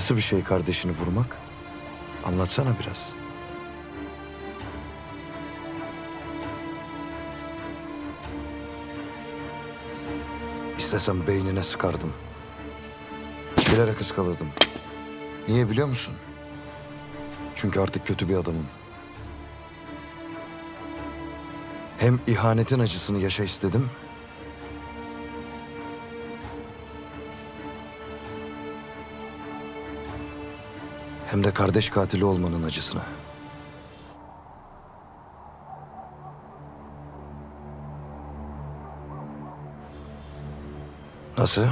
Nasıl bir şey kardeşini vurmak? Anlatsana biraz. İstesem beynine sıkardım. Bilerek ıskaladım. Niye biliyor musun? Çünkü artık kötü bir adamım. Hem ihanetin acısını yaşa istedim. Hem de kardeş katili olmanın acısını. Nasıl?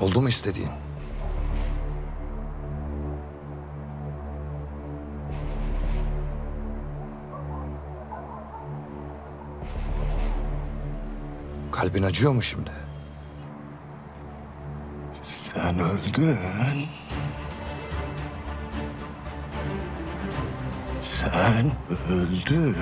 Oldu mu istediğin? Kalbin acıyor mu şimdi? Sen öldün. Sen öldün.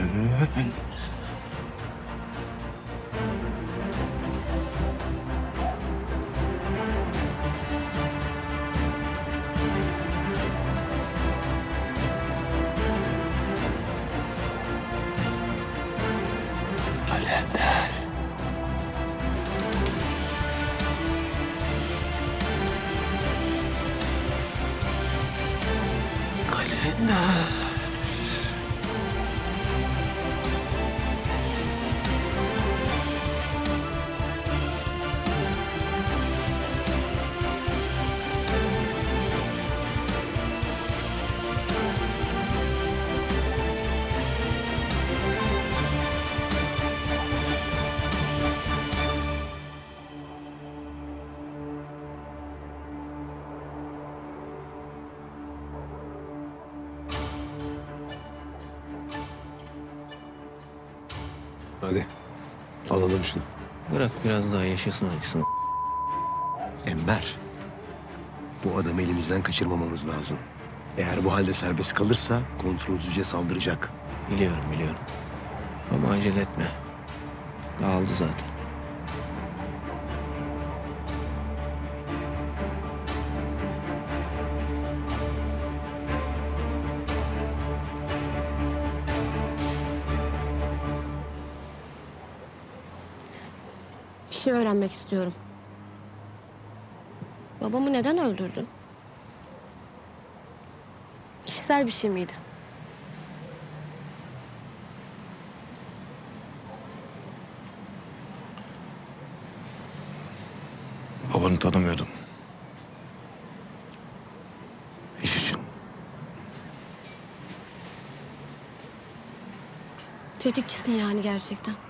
Kalender. Kalender. Hadi alalım şunu. Bırak biraz daha yaşasın acısını. Enver. Bu adamı elimizden kaçırmamamız lazım. Eğer bu halde serbest kalırsa kontrolsüzce saldıracak. Biliyorum biliyorum. Ama acele etme. Dağıldı zaten. Şey öğrenmek istiyorum. Babamı neden öldürdün? Kişisel bir şey miydi? Babanı tanımıyordum. İş için. Tetikçisin yani gerçekten.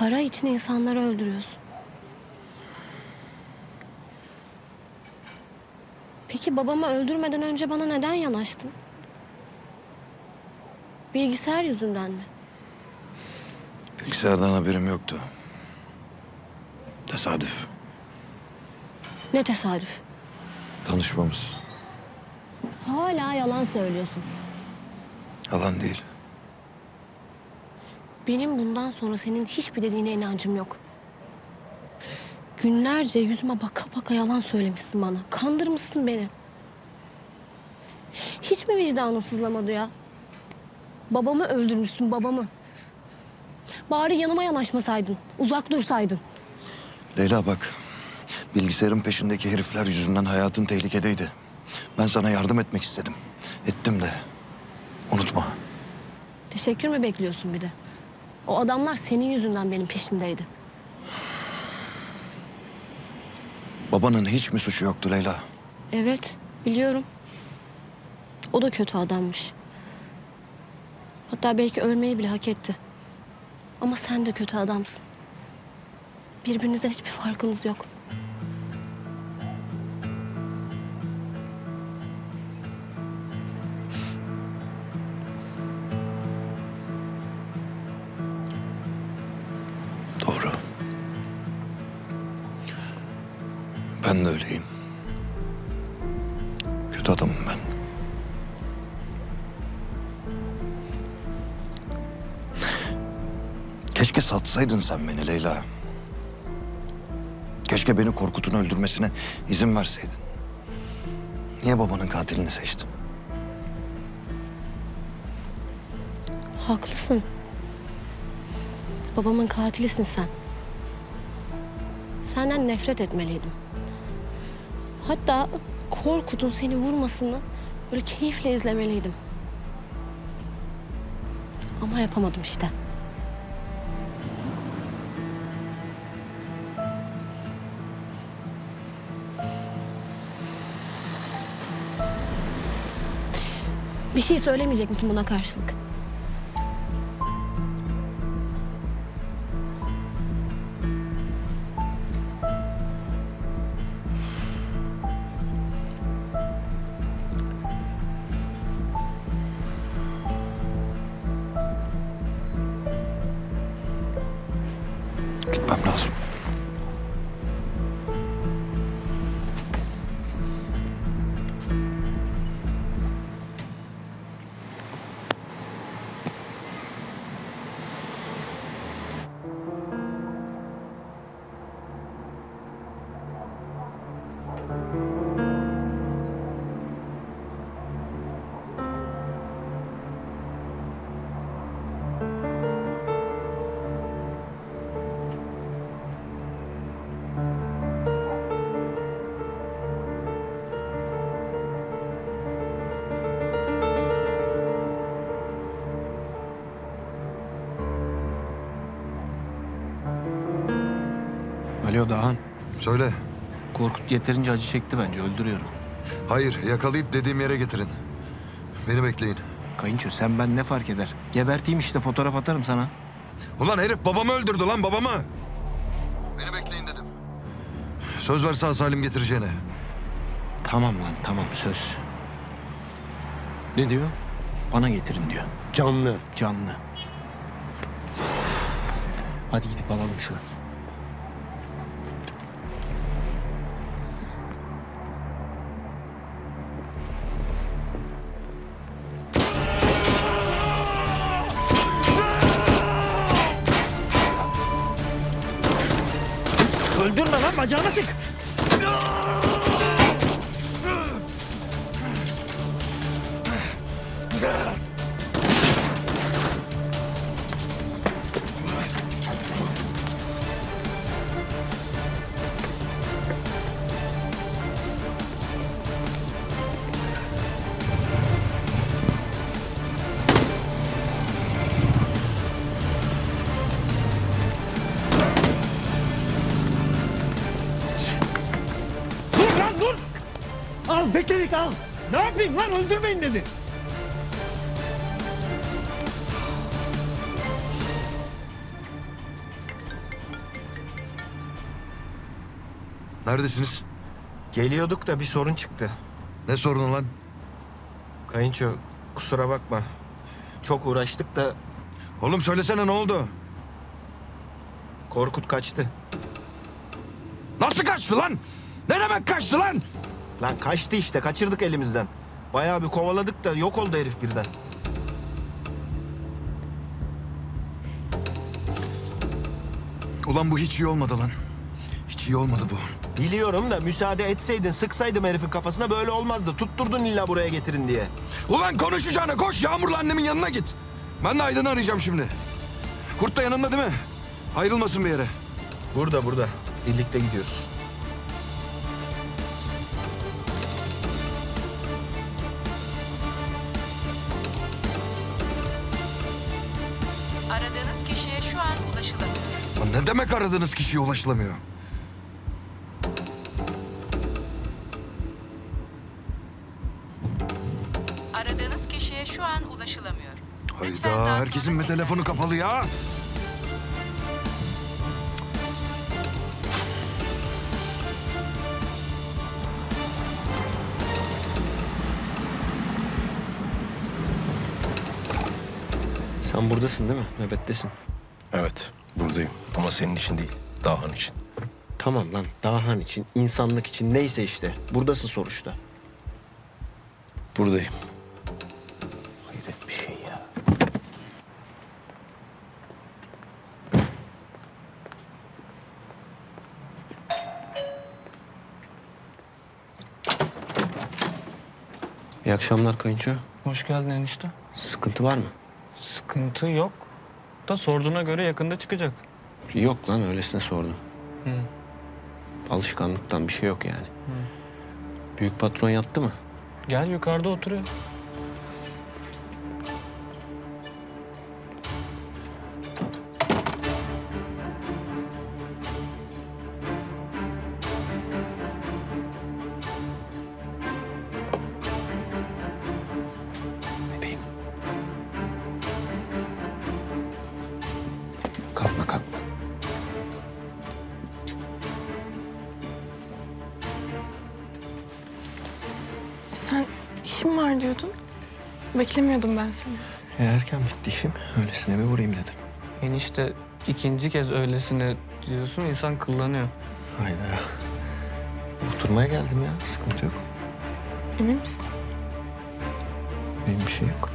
Para için insanları öldürüyorsun. Peki babamı öldürmeden önce bana neden yanaştın? Bilgisayar yüzünden mi? Bilgisayardan haberim yoktu. Tesadüf. Ne tesadüf. Tanışmamız. Hala yalan söylüyorsun. Yalan değil. Benim bundan sonra senin hiçbir dediğine inancım yok. Günlerce yüzüme baka baka yalan söylemişsin bana. Kandırmışsın beni. Hiç mi vicdanın sızlamadı ya? Babamı öldürmüşsün babamı. Bari yanıma yanaşmasaydın. Uzak dursaydın. Leyla bak. Bilgisayarın peşindeki herifler yüzünden hayatın tehlikedeydi. Ben sana yardım etmek istedim. Ettim de. Unutma. Teşekkür mü bekliyorsun bir de? O adamlar senin yüzünden benim peşimdeydi. Babanın hiç mi suçu yoktu Leyla? Evet, biliyorum. O da kötü adammış. Hatta belki ölmeyi bile hak etti. Ama sen de kötü adamsın. Birbirinizden hiçbir farkınız yok. Ben de öyleyim. Kötü adamım ben. Keşke satsaydın sen beni Leyla. Keşke beni Korkut'un öldürmesine izin verseydin. Niye babanın katilini seçtin? Haklısın. Babamın katilisin sen. Senden nefret etmeliydim. Hatta Korkut'un seni vurmasını böyle keyifle izlemeliydim. Ama yapamadım işte. Bir şey söylemeyecek misin buna karşılık? Gitmem lazım. Alo Dahan. Söyle. Korkut yeterince acı çekti bence öldürüyorum. Hayır, yakalayıp dediğim yere getirin. Beni bekleyin. Kayınço sen ben ne fark eder? Geberteyim işte fotoğraf atarım sana. Ulan herif babamı öldürdü lan babamı. Beni bekleyin dedim. Söz ver sağ salim getireceğine. Tamam lan tamam söz. Ne diyor? Bana getirin diyor. Canlı. Canlı. Hadi gidip alalım şu. Lan bacağını sık. Bekledik al. Ne yapayım lan öldürmeyin dedi. Neredesiniz? Geliyorduk da bir sorun çıktı. Ne sorunu lan? Kayınço kusura bakma. Çok uğraştık da Oğlum söylesene ne oldu? Korkut kaçtı. Nasıl kaçtı lan? Ne demek kaçtı lan? Lan kaçtı işte kaçırdık elimizden. Bayağı bir kovaladık da yok oldu herif birden. Ulan bu hiç iyi olmadı lan. Hiç iyi olmadı bu. Biliyorum da müsaade etseydin sıksaydım herifin kafasına böyle olmazdı. Tutturdun illa buraya getirin diye. Ulan konuşacağına koş Yağmur'la annemin yanına git. Ben de Aydın'ı arayacağım şimdi. Kurt da yanında değil mi? Ayrılmasın bir yere. Burada burada. Birlikte gidiyoruz. Ne demek aradığınız kişiye ulaşılamıyor? Aradığınız kişiye şu an ulaşılamıyor. Lütfen daha Hayda sonra herkesin mi tekrar telefonu kapalı ya? Sen buradasın değil mi? Nöbettesin. Evet Buradayım. Ama senin için değil. Dahan için. Tamam lan Dahan için, insanlık için neyse işte. Buradasın sonuçta. Buradayım. Hayret bir şey ya. İyi akşamlar kayınço. Hoş geldin enişte. Sıkıntı var mı? Sıkıntı yok. Da sorduğuna göre yakında çıkacak. Yok lan öylesine sordum. Alışkanlıktan bir şey yok yani. Büyük patron yattı mı? Gel yukarıda oturuyor. İşim var diyordun. Beklemiyordum ben seni. E, erken bitti işim. Öylesine bir uğrayayım dedim. Enişte ikinci kez öylesine diyorsun insan kıllanıyor. Hayda. Oturmaya geldim ya. Sıkıntı yok. Emin misin? Benim bir şey yok.